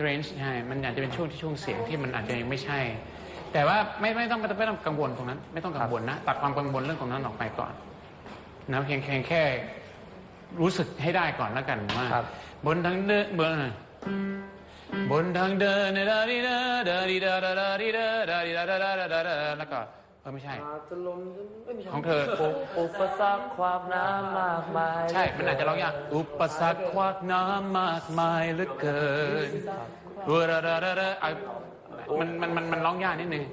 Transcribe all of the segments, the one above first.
เรนจ์ใช่มันอาจจะเป็นช่วงที่ช่วงเสียงที่มันอาจจะยังไม่ใช่ แต่ว่าไม่ไม่ต้องไม่ต้องไม่ต้องกังวลตรงนั้น ไม่ต้องกังวลนะ ตัดความกังวลเรื่องตรงนั้นออกไปก่อนนะเพียงแค่แค่รู้สึกให้ได้ก่อนแล้วกันว่าครับบนทางเดินบนบนทางเดินดาดีดาดาดีดาดาดาดีดาดาดีดาดาดาดาดาแล้วก็ เออไม่ใช่จะลมไม่มีของเธอ อุปสรรคความน้ำมากมายใช่ มันอาจจะร้องยากอุปสรรคควักน้ำมากมายเหลือเกินเวลาระระระอะมันมันมันมันร้องยากนิดนึง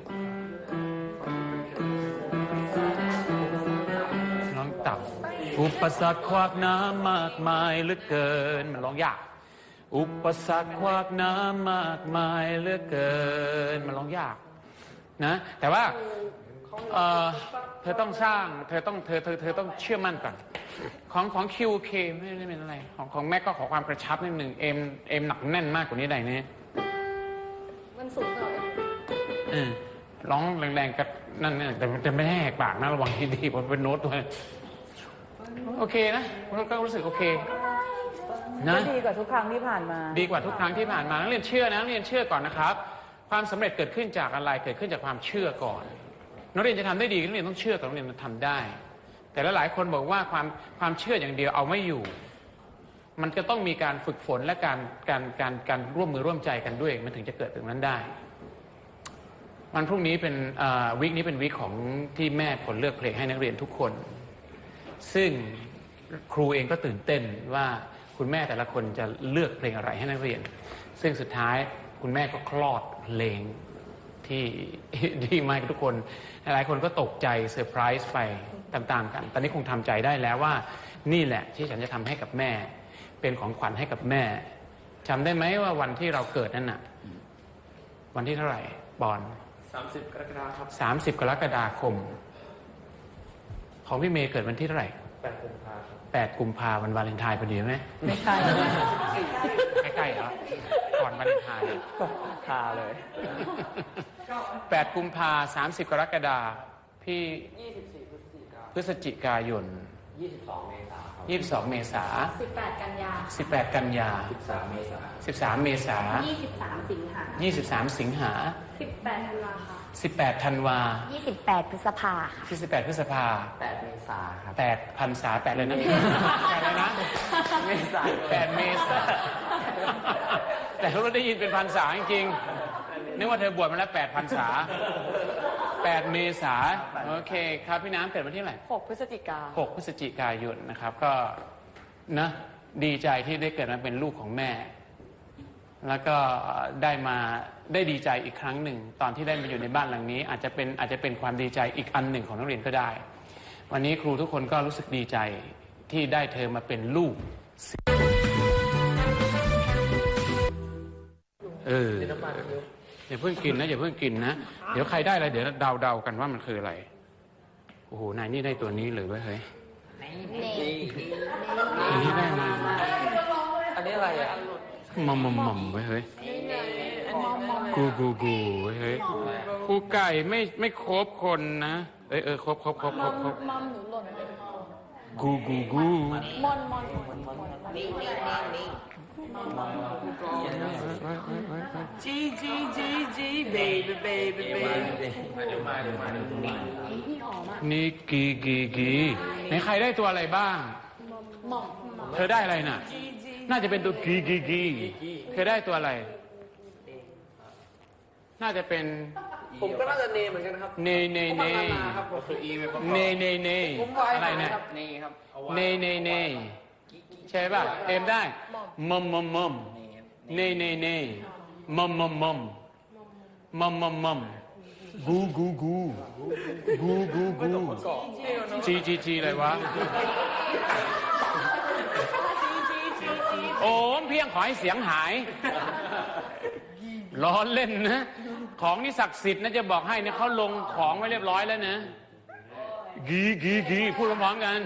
ร้องต่ำอุปสรรคควักน้ำมากมายเหลือเกิน มันร้องยาก อุปสรรคควักน้ำมากมายเหลือเกิน มันร้องยากนะ แต่ว่า เอ่อเธอต้องสร้าง เธอต้องเธอเธอเธอต้องเชื่อมั่นก่อน ของของคิวเคไม่ได้เป็นอะไร ของของแม็กก็ขอความกระชับนิดหนึ่งเอ็มเอ็มหนักแน่นมากกว่านี้ได้เนี่ยมันสูงเท่าไหร่เออร้องแรงๆกับนั่นเนี่ยแต่แต่ไม่ได้แหกปากนะระวังให้ดีเพราะเป็นโน้ตด้วยโอเคนะก็รู้สึกโอเค นะ ก็ดีกว่าทุกครั้งที่ผ่านมา ดีกว่าทุกครั้งที่ผ่านมานักเรียนเชื่อนะนักเรียนเชื่อก่อนนะครับ ความสำเร็จเกิดขึ้นจากอะไรเกิดขึ้นจากความเชื่อก่อน นักเรียนจะทำได้ดีนักเรียนต้องเชื่อก่อนนักเรียนจะทำได้ แต่ละหลายคนบอกว่าความความเชื่ออย่างเดียวเอาไม่อยู่ มันจะต้องมีการฝึกฝนและการการการการร่วมมือร่วมใจกันด้วย มันถึงจะเกิดตรงนั้นได้วันพรุ่งนี้เป็นวิกนี้เป็นวิกของที่แม่ผลเลือกเพลงให้นักเรียนทุกคน ซึ่งครูเองก็ตื่นเต้นว่าคุณแม่แต่ละคนจะเลือกเพลงอะไรให้นักเรียน ซึ่งสุดท้ายคุณแม่ก็คลอดเพลง ที่ที่มาให้ทุกคน หลายคนก็ตกใจเซอร์ไพรส์ไปตามๆกัน ตอนนี้คงทำใจได้แล้วว่า นี่แหละที่ฉันจะทำให้กับแม่ เป็นของขวัญให้กับแม่จำได้ไหมว่าวันที่เราเกิดนั่นน่ะ วันที่เท่าไหร่บอลสามสิบกรกฎาคมครับสามสิบกรกฎาคม ของพี่เมย์เกิดวันที่เท่าไหร่แปดกุมภาครับแปดกุมภาวันวาเลนไทน์พอดีไหมไม่ใช่ใกล้ๆเหรอก่อนวาเลนไทน์คาเลย แปดกุมภาสามสิบกรกฎาพี่ยี่สิบสี่พฤศจิกาพฤศจิกายนยี่สิบสองเมษาครับยี่สิบสองเมษาสิบแปดกันยาสิบแปดกันยาสิบสามเมษาสิบสามเมษายี่สิบสามสิงหายี่สิบสามสิงหาสิบแปดธันวาค่ะสิบแปดธันวายี่สิบแปดพฤษภาค่ะที่สิบแปดพฤษภาแปดเมษาครับแปดพันษาแปดเลยนะแปดเลยนะเมษาแปดเมษาแต่เราได้ยินเป็นพันษาจริงๆ นึกว่าเธอบวชมาแล้วแปดพันษาแปดเมษาโอเคครับพี่น้ำเกิดวันที่เท่าไหร่หกพฤศจิกา6พฤศจิกายนนะครับ ก็นะดีใจที่ได้เกิดมาเป็นลูกของแม่ แล้วก็ได้มาได้ดีใจอีกครั้งหนึ่ง ตอนที่ได้มาอยู่ในบ้านหลังนี้ อาจจะเป็นอาจจะเป็นความดีใจอีกอันหนึ่งของนักเรียนก็ได้ วันนี้ครูทุกคนก็รู้สึกดีใจที่ได้เธอมาเป็นลูกเออน้ำมันเย อย่าเพิ่งกินนะอย่าเพิ่งกินนะเดี๋ยวใครได้อะไรเดี๋ยวเดาเดากันว่ามันคืออะไรโอ้โหนายนี่ได้ตัวนี้เลยเว้ยเฮ้ยนี่อันนี้ได้มาอันนี้อะไรอะมอมมอมมอมไว้ยเฮ้ยกูกูกูเว้ยเฮ้ยกูไก่ไม่ไม่ครบคนนะเอ้ยเออครบครบครบครบครบมัมหนูหล่นไปกูกูกูมอนมอนมอนมอน จีจีจีจี baby baby baby พี่หอมอะนี่กีกีกีไหนใครได้ตัวอะไรบ้าง หม่อมเธอได้อะไรน่ะน่าจะเป็นตัวกีกีกีเธอได้ตัวอะไร น่าจะเป็นผมก็น่าจะเนเหมือนกันครับเนเนเนผมว่านาครับก็คือ E ไปประกอบเนเนเนผมวายอะไรเนี่ยครับเนครับเอาเนเนเนใช่ป่ะเอ็มได้มมมมมเนเนเน มอมมอมมอมมอมมอมมอมกูกูกูกูกูกูจีจีจีอะไรวะโอ้เพียงขอให้เสียงหายล้อเล่นนะ ของนี่ศักดิ์สิทธิ์นะจะบอกให้เนี่ยเขาลงของไว้เรียบร้อยแล้วนะกีกีกีพูดพร้อมๆกัน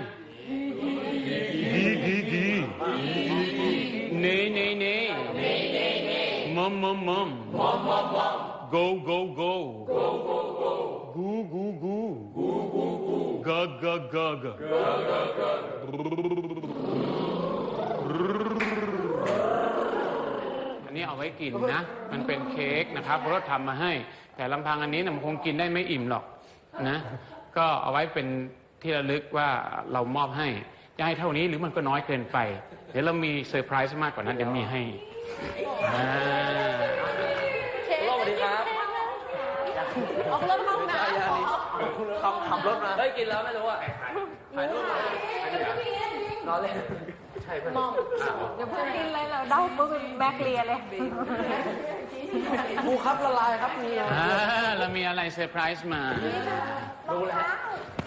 กีกีกีเนเนเน มอมมอมมอม go go go กูกูกูกะกะกะกะนนี้เอาไว้กินนะ มันเป็นเค้กนะครับรถทำมาให้ แต่ลำพังอันนี้นะมันคงกินได้ไม่อิ่มหรอกนะ ก็เอาไว้เป็นที่ระลึกว่าเรามอบให้จะให้เท่านี้หรือมันก็น้อยเกินไป เดี๋ยวเรามีเซอร์ไพรส์มากกว่านั้นเดี๋ยวมีให้อ่า ออกเริ่มห้องน้ขับขับรถมา ได้ยกินแล้วไม่รู้อะถ่ายรูปมาล้อเล่นใช่เพื่อนำเดี๋ยวเพิ่งกินเลยเราเด้าปุ๊บแบกเลียเลยครูครับละลายครับมีอะไรอ่าเรามีอะไรเซอร์ไพรส์มารู้แล้ว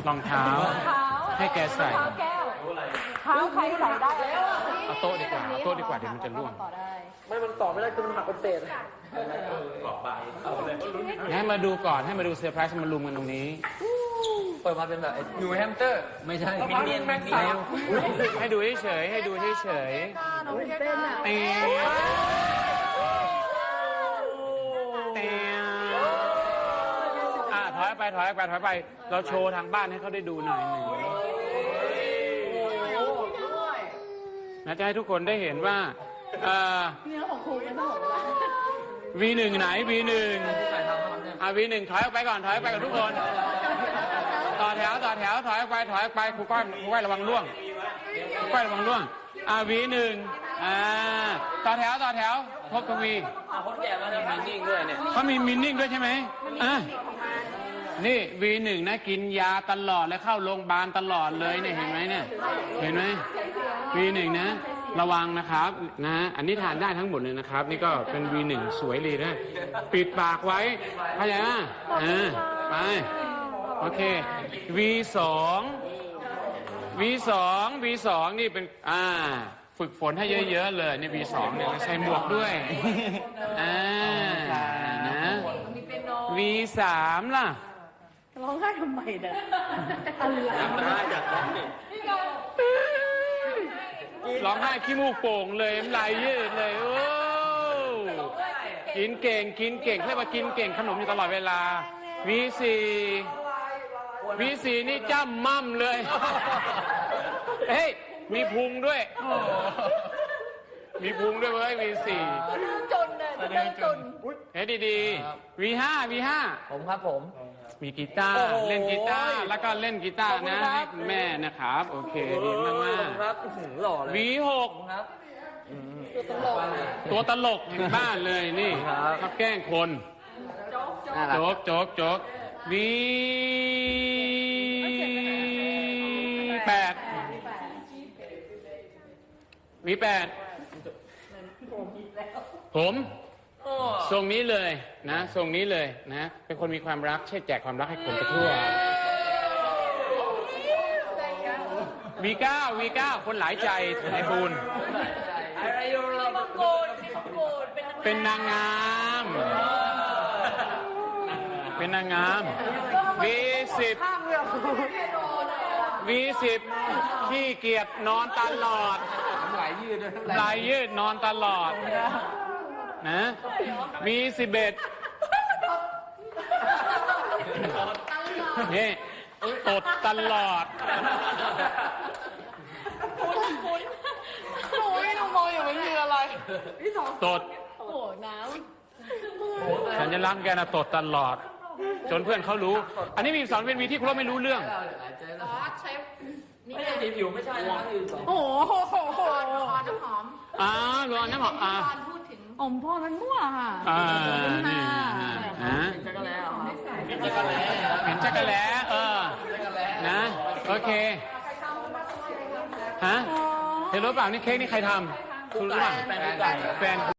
รองเท้าเท้าให้แกใส่เท้าแก้วเท้าใครใส่ได้แล้วเอาโต๊ะดีกว่าเอาโต๊ะดีกว่าเดี๋ยวมันจะร่วงต่อได้ไม่มันต่อไม่ได้คือมันหักเป็นเศษให้มาดูก่อนให้มาดูเซอร์ไพรส์มาลุมกันตรงนี้ เปิดมาเป็นแบบนิวแฮมสเตอร์ ไม่ใช่มินเนียนแม็กซ์ให้ดูเฉยๆให้ดูเฉยน้องเต้นอะๆเตีเตีอะถอยไปถอยไปถอยไป เราโชว์ทางบ้านให้เขาได้ดูหน่อยหนึ่งนะจะให้ทุกคนได้เห็นว่าเอ่อ V1 ไหน V1 อ่ะ V1 ถอยออกไปก่อนถอยออกไปกับทุกคน ต่อแถวต่อแถวถอยออกไปถอยออกไปครูก้อยครูก้อยระวังล่วงครูก้อยระวังล่วงอ่า V1 อ่าต่อแถวต่อแถวพบกับ V คนแก่แล้วมีนิ่งด้วยเนี่ยเขามีมินนิ่งด้วยใช่ไหมอะนี่ V1 นะกินยาตลอดและเข้าโรงพยาบาลตลอดเลยเนี่ยเห็นไหมเนี่ยเห็นไหม V1 นะ ระวังนะครับนะอันนี้ทานได้ทั้งหมดเลยนะครับ นี่ก็เป็น V1 สวยเลยนะ ปิดปากไว้เข้าใจไหมอ่าไปโอเค V2 V2 V2 นี่เป็นอ่าฝึกฝนให้เยอะ ๆ เลยนี่ V2 เนี่ยใส่หมวกด้วยอ่านะ V3 ล่ะร้องไห้ทำไมเนี่ยร้อง ไห้ขี้มูกโป่งเลยน้ำลายยืดเลยโอ้กินเก่งกินเก่งเรียกว่ากินเก่งขนมอยู่ตลอดเวลา V4 V4 นี่จ้ำม่ำเลยเฮ้ยมีพุงด้วย มีพุงด้วยเว้ย V4 จน เลยเต้นจนเฮ้ยดีๆ V5 V5 ผมครับผม มีกีตาร์โอ้โหเล่นกีตาร์แล้วก็เล่นกีตาร์นะขอบคุณครับให้คุณแม่นะครับ โอเคดีมากครับอื้อหือหล่อเลยๆ V6 ครับตัวตลกแห่งบ้านเลยนี่ครับชอบแกล้งคนน่ารักโจ๊กโจ๊กโจ๊ก V แปด V แปดผม ทรงนี้เลยนะทรงนี้เลยนะ เป็นคนมีความรักใช่แจกความรักให้คนไปทั่ว V9 V9 คนหลายใจไอ้บุญอะไรอยู่เราโกนโกนเป็นเป็นนางงามเป็นนางงาม V10 V10 ขี้เกียจนอนตลอดไหลยืดด้วยน้ำลายลายยืดนอนตลอด นะ V11 นี่ตดตลอด หนูไม่รู้มองอยู่มันคืออะไรตด โอ้โหน้สัญลักษณ์แกนะตดตลอด จนเพื่อนเขารู้ อันนี้มีสอนเป็นวีที่ครูไม่รู้เรื่องไม่ได้สีผิวไม่ใช่นะอยู่สองำโอ้โหโหโหอ่ารอน้ำหอมอ่า อมพ่อมันมั่วค่ะอ่านี่นะจักรแล้วครับเห็นจักรแล้เออนะโอเคฮะเห็นรู้เปล่านี่เค้กนี่ใครทำคุณรู้เปล่าแฟนกูไก่แฟน